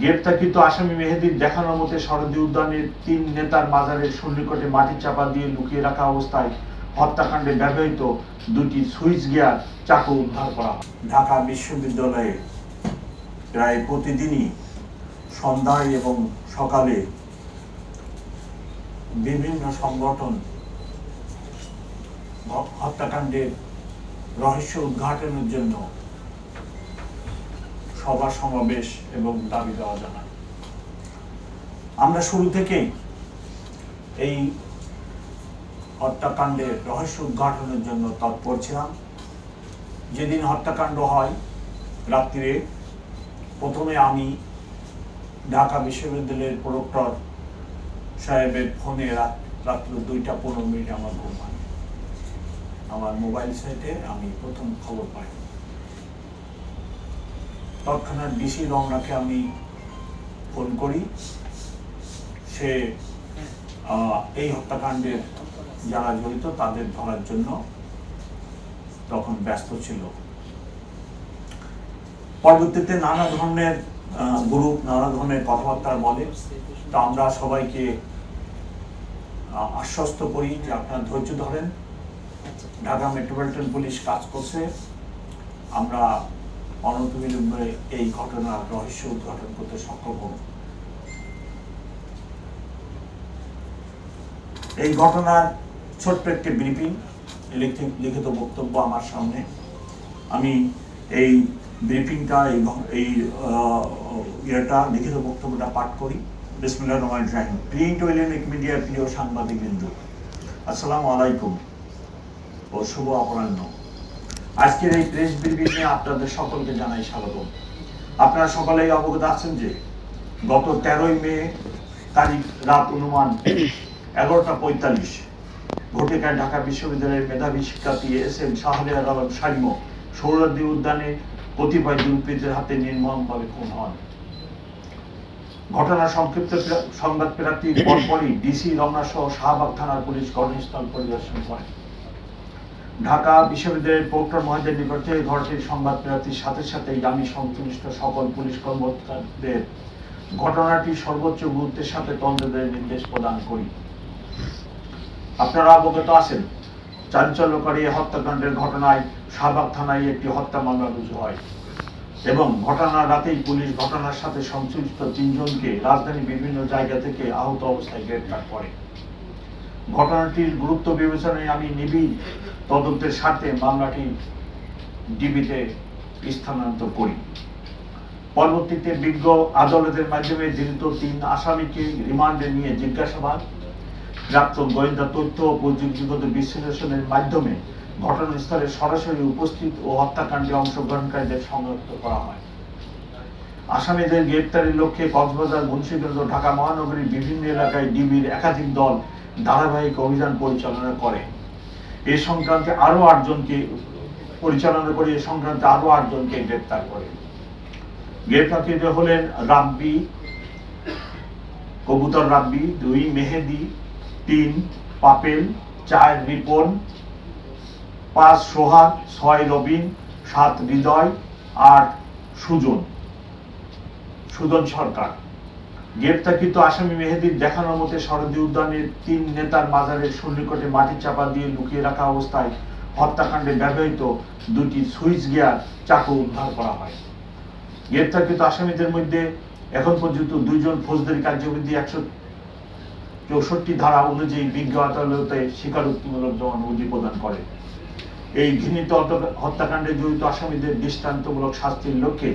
গ্রেপ্তারকৃত আসামি মেহেদির দেখানোর মতে শরদী উদ্যানের তিন নেতার মাজারের সন্নিকটে মাটি চাপা দিয়ে লুকিয়ে রাখা অবস্থায় হত্যাকাণ্ডে ব্যবহৃত দুটি সুইচ গিয়ার চাকু উদ্ধার করা ঢাকা বিশ্ববিদ্যালয়ে প্রায় প্রতিদিনই সন্ধ্যায় এবং সকালে বিভিন্ন সংগঠন হত্যাকাণ্ডের রহস্য উদ্ঘাটনের জন্য সভা সমাবেশ এবং দাবি দেওয়া জানায়। আমরা শুরু থেকেই এই হত্যাকাণ্ডের রহস্য উদ্ঘাটনের জন্য তৎপর ছিলাম। যেদিন হত্যাকাণ্ড হয়, রাত্রিরে প্রথমে আমি ঢাকা বিশ্ববিদ্যালয়ের প্রক্টর সাহেবের ফোনে রাত, রাত্র দুইটা পনেরো মিনিটে আমার ঘুম আমার মোবাইল সেটে আমি প্রথম খবর পাই। তৎক্ষণাৎ ডিসি রমনাকে আমি ফোন করি। সে এই হত্যাকাণ্ডের যারা জড়িত তাদের ধরার জন্য তখন ব্যস্ত ছিল। পরবর্তীতে নানা ধরনের গ্রুপ, নানা ধরনের কথাবার্তা বলে। তো আমরা সবাইকে আশ্বস্ত করি যে আপনারা ধৈর্য ধরেন। ঢাকা মেট্রোপলিটন পুলিশ কাজ করছে। আমরা অনন্তবিলম্বে এই ঘটনার রহস্য উদ্ঘাটন করতে সক্ষম হব। এই ঘটনার ছোট্ট একটি ব্রিফিং লিখিত বক্তব্য আমার সামনে। আমি এই ব্রিফিংটা, এই এই ইয়েটা, লিখিত বক্তব্যটা পাঠ করি। বিসমুল্লাহ রহমান রাহিম। প্রিন্ট ও ইলেকট্রিক মিডিয়ার প্রিয় সাংবাদিক বিন্দু আসসালামু আলাইকুম ও শুভ অপরাহ্ন। আজকের এই প্রেস ব্রিফিংয়ে আপনাদের সকলকে জানাই স্বাগতম। আপনারা সকলেই অবগত আছেন যে গত তেরোই মে তারিখ রাত অনুমান এগারোটা পঁয়তাল্লিশ ঘটিকায় ঢাকা বিশ্ববিদ্যালয়ের মেধাবী শিক্ষার্থী এস এম শাহরিয়ার আলম সাইম সৌরদ্দি উদ্যানে কতিপয় দুর্বৃত্তের হাতে নির্মমভাবে খুন হন। ঘটনা সংক্ষিপ্ত সংবাদ প্রাপ্তির পরপরই ডিসি রমনা সহ শাহবাগ থানার পুলিশ ঘটনাস্থল পরিদর্শন করে। ঢাকা বিশ্ববিদ্যালয়ের প্রক্টর মহাদের নিকট ঘটনাটির সংবাদ প্রাপ্তির সাথে সাথেই আমি সংশ্লিষ্ট সকল পুলিশ কর্মকর্তাদের ঘটনাটি সর্বোচ্চ গুরুত্বের সাথে তদন্তের নির্দেশ প্রদান করি। আপনারা অবগত আছেন, চাঞ্চল্যকারী হত্যাকাণ্ডের ঘটনায় শাহবাগ থানায় একটি হত্যা মামলা রুজু হয় এবং ঘটনার রাতেই পুলিশ ঘটনার সাথে সংশ্লিষ্ট তিনজনকে রাজধানীর বিভিন্ন জায়গা থেকে আহত অবস্থায় গ্রেপ্তার করে। ঘটনাটির গুরুত্ব বিবেচনায় আমি নিবিড় তদন্তের স্বার্থে মামলাটি ডিবিতে স্থানান্তর করি। পরবর্তীতে বিজ্ঞ আদালতের মাধ্যমে ধৃত তিন আসামিকে রিমান্ডে নিয়ে জিজ্ঞাসাবাদ প্রাপ্ত গোয়েন্দা তথ্য ও প্রযুক্তিগত বিশ্লেষণের মাধ্যমে ঘটনাস্থলে সরাসরি উপস্থিত ও হত্যাকাণ্ডে অংশগ্রহণকারীদের শনাক্ত করা হয়। আসামিদের গ্রেপ্তারের লক্ষ্যে কক্সবাজার, মুন্সিগঞ্জ ঢাকা মহানগরীর বিভিন্ন এলাকায় ডিবির একাধিক দল ধারাবাহিক অভিযান পরিচালনা করে। এ সংক্রান্তে আরও আটজনকে, পরিচালনা করে এ সংক্রান্তে আরও আটজনকে গ্রেপ্তার করে। গ্রেপ্তারকৃত হলেন রাব্বি, কবুতর রাব্বি, দুই মেহেদি, তিন পাপেল, চার রিপন, পাঁচ সোহাগ, ছয় রবিন, সাত হৃদয়, আট সুজন। সুজন সরকার। গ্রেপ্তারকৃত আসামি মেহেদির দেখানোর মতে শরদী উদ্যানের তিন নেতার মাজারের সন্নিকটে মাটি চাপা দিয়ে লুকিয়ে রাখা অবস্থায় হত্যাকাণ্ডে ব্যবহৃত দুটি সুইচ গিয়ার চাকু উদ্ধার করা হয়। গ্রেপ্তারকৃত আসামিদের মধ্যে এখন পর্যন্ত দুইজন ফৌজদারি কার্যবিধি একশো চৌষট্টি ধারা অনুযায়ী বিজ্ঞ আদালতে স্বীকারোক্তিমূলক জবানবন্দি প্রদান করে। এই ঘৃণিত হত্যাকাণ্ডে জড়িত আসামিদের দৃষ্টান্তমূলক শাস্তির লক্ষ্যে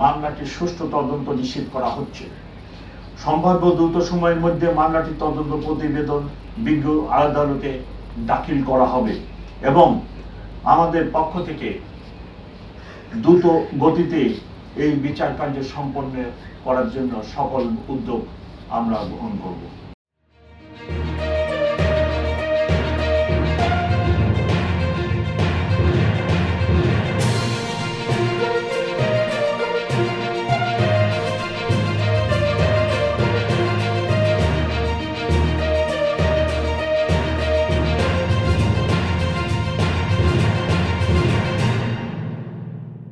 মামলাটির সুষ্ঠু তদন্ত নিশ্চিত করা হচ্ছে। সম্ভাব্য দ্রুত সময়ের মধ্যে মামলাটি তদন্ত প্রতিবেদন বিজ্ঞ আদালতে দাখিল করা হবে এবং আমাদের পক্ষ থেকে দ্রুত গতিতে এই বিচার কার্য সম্পন্ন করার জন্য সকল উদ্যোগ আমরা গ্রহণ করব।